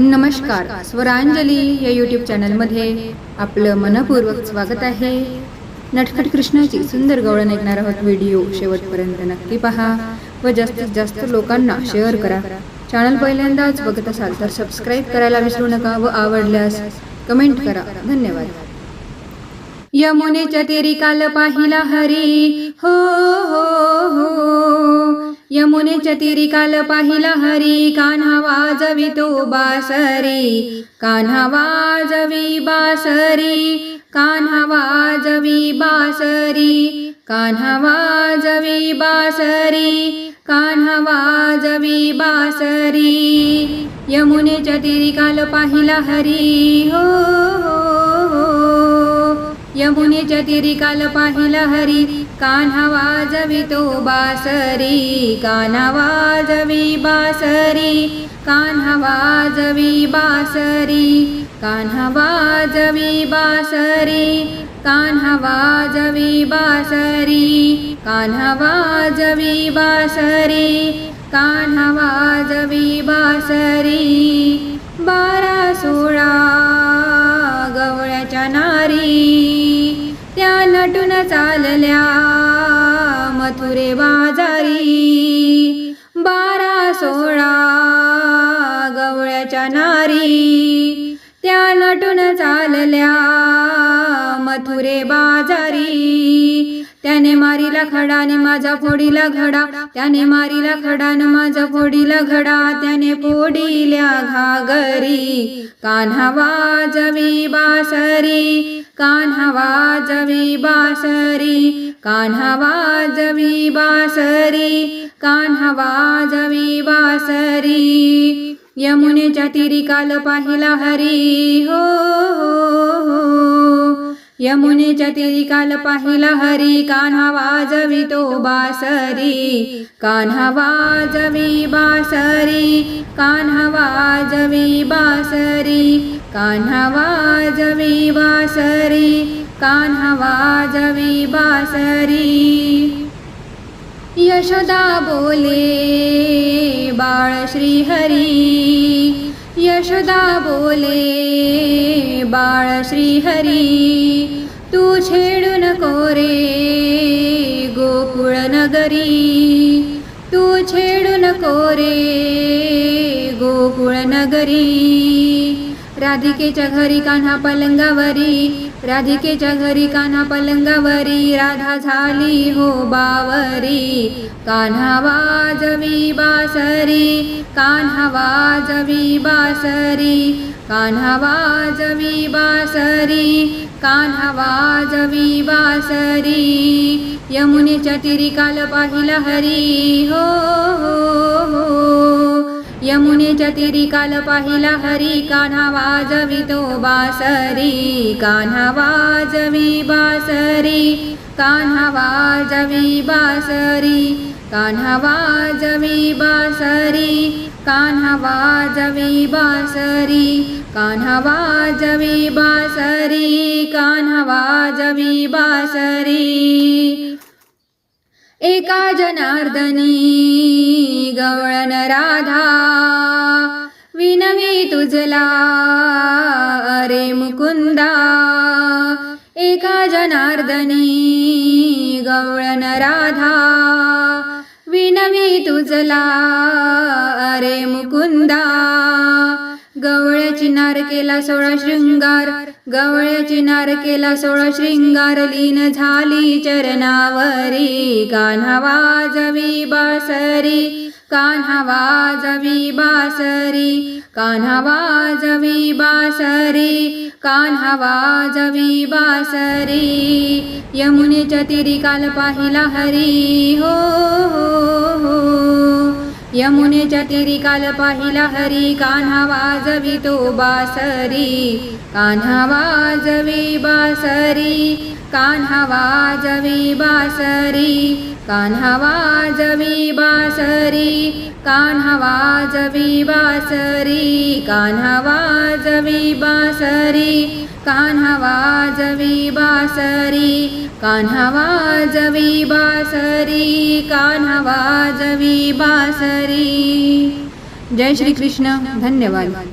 नमस्कार. स्वरांजली या यूट्यूब चॅनलमध्ये आपलं मनपूर्वक स्वागत आहे. नटखट कृष्णाची सुंदर गवळण ऐकणार आहोत व्हिडिओ शेवटपर्यंत नक्की पहा व जास्तीत जास्त लोकांना शेअर करा. चॅनल पहिल्यांदाच बघत असाल तर सबस्क्राईब करायला विसरू नका व आवडल्यास कमेंट करा. धन्यवाद. यमुनेच्या तेरी काल पाहिला हरी. हो हो हो. यमुनेच्या तीरी काल पाहिला हरी कान्हा वाजवितो बासरी कान्हा वाजवी बासरी कान्हा वाजवी बासरी कान्हा वाजवी बासरी कान्हा वाजवी बासरी. यमुनेच्या तीरी काल पाहिला हरी हो हो यमुनेच्या तिरी काल पाहिला हरी कान्हा वाजवितो बासरी कान्हा वाजवी बासरी कान्हा वाजवी बासरी कान्हा वाजवी बासरी कान्हा वाजवी बासरी कान्हा वाजवी बासरी कान्हा वाजवी बासरी। बाजारी बारा सोळा गवळ्याच्या नारी. त्या नटून चालल्या मथुरे बाजारी. त्याने मारीला खडा माझा फोडीला घडा. त्याने मारीला खडा आणि माझा फोडीला घडा. त्याने फोडील्या घागरी कान्हा वाजवी बासरी कान्हा वाजवी बासरी कान्हा वाजवी बासरी कान्हा वाजवी बासरी. यमुनेच्या तिरी काल पाहिला हरी हो यमुनेच्या तिरी काल पाहिला हरी कान्हा वाजवितो बासरी कान्हा वाजवी बासरी कान्हा वाजवी बासरी कान्हा वाजवी बासरी कान्हा वाजवी बासरी। यशोदा बोले बाळ श्रीहरी। यशोदा बोले बाळ श्रीहरी। तू छेडू नको रे गोकुळ नगरी. तू छेडू नको रे गोकुळ नगरी. राधिकेच्या घरी कान्हा पलंगावरी राधिकेच्या घरी कान्हा पलंगावरी राधा झाली हो बावरी. कान्हा वाजवी बासरी कान्हा वाजवी बासरी. कान्हा वाजवी बासरी कान्हा वाजवी बासरी. यमुनेच्या तिरी काल पाहिला हरी हो हो हो. यमुने चतिरिकाल पहिला हरि हरी वाजवि तो बासरि का वाजवि बासरि का वाजवि बासरी का वाजवि बासरी कानं वाजवि बासरी का वाजवि बासरी कानी बासरी। एका जनार्दनी गवळण राधा विनवी तुझला अरे मुकुंदा. एका जनार्दनी गवळण राधा विनवी तुझला अरे मुकुंदा. गवळ्याची नार केला सोळा शृंगार गवळ्याची नार केला सोळा शृंगार. लीन झाली चरणावरी कान्हा वाजवी बासरी कान्हा वाजवी बासरी कान्हा वाजवी बासरी कान्हा वाजवी बासरी. यमुनेच्या तिरी काल पाहिला हरी हो हो हो. यमुनेच्या तीरी काल पाहिला हरी कान्हा वाजवितो बासरी. कान्हा वाजवी बासरी कान्हा वाजवी बासरी. कान्हा वाजवी बासरी कान्हा वाजवी बासरी. कान्हा वाजवी बासरी कान्हवाजवी बासरी कान्हवाजवी बासरी कान्हवाजवी बासरी। जय श्री कृष्ण धन्यवाद।